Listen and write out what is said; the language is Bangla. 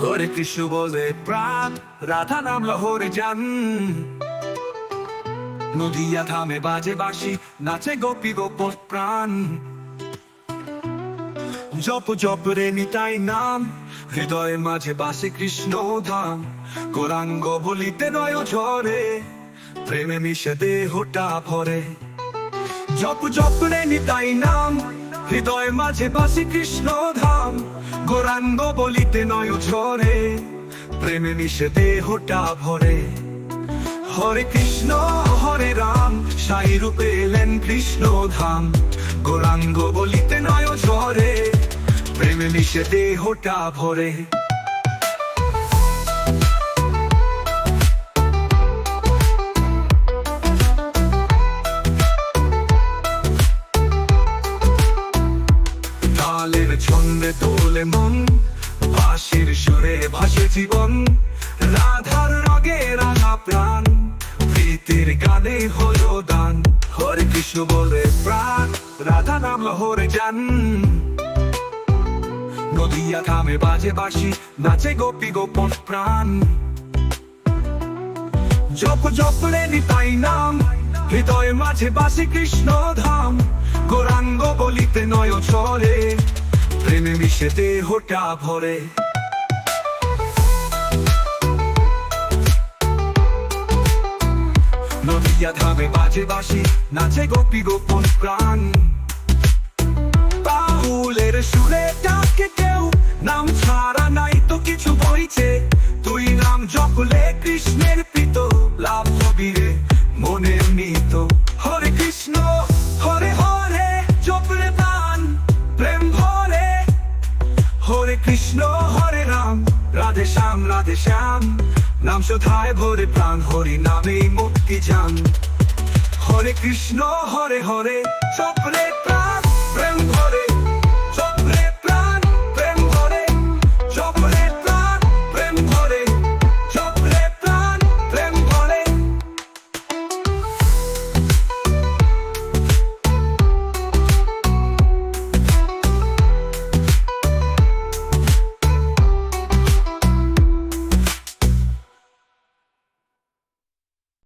হরে কৃষ্ণ বলে প্রাণ, রাধা নাম লহরে যান। নদিয়া থামে বাজে বাসি নাচে গোপী গোপর প্রাণ। জপ জপ রে নিতাই নাম, হৃদয়ের মাঝে বাসে কৃষ্ণ ধাম। গোরাঙ্গ বলিতে নয় ঝরে, প্রেমে মিশে দেহটা ভরে। জপ জপ রে নিতাই নাম হৃদয় মাঝে বাসি কৃষ্ণ ধাম। গোরাঙ্গ বলিতে নয় ঝরে প্রেমে মিশে দেহটা ভরে। হরে কৃষ্ণ, হরে রাম সাই রূপে এলেন কৃষ্ণ ধাম। গোরাঙ্গ বলিতে নয় ঝরে প্রেমে মিশে দেহটা ভরে। তালের ছন্দে তোলে মন বাঁশির সুরে ভাসে জীবন। রাধার রগে রাধা প্রাণ, প্রীতির গানে হলো দান। হরে কৃষ্ণ বলে প্রাণ, রাধা নাম লহরে যান। নদিয়া থামে বাজে বাসি নাচে গোপী গোপন প্রাণ। জপ জপ রে নিতাই নাম হৃদয় মাঝে বাসি কৃষ্ণ ধাম। গোরাঙ্গ বলিতে নয় ছড়ে প্রেমে মিশে দেহটা ভরে। নদিয়া ধামে বাজে বাসি নাচে গোপী গোপন প্রাণ। কৃষ্ণ হরে রাম, রাধে শ্যাম রাধে শ্যাম। নাম শোধায় ভরে প্রাণ, হরি নামেই মুক্তি যান হরে কৃষ্ণ, হরে হরে চক্রে প্রাণ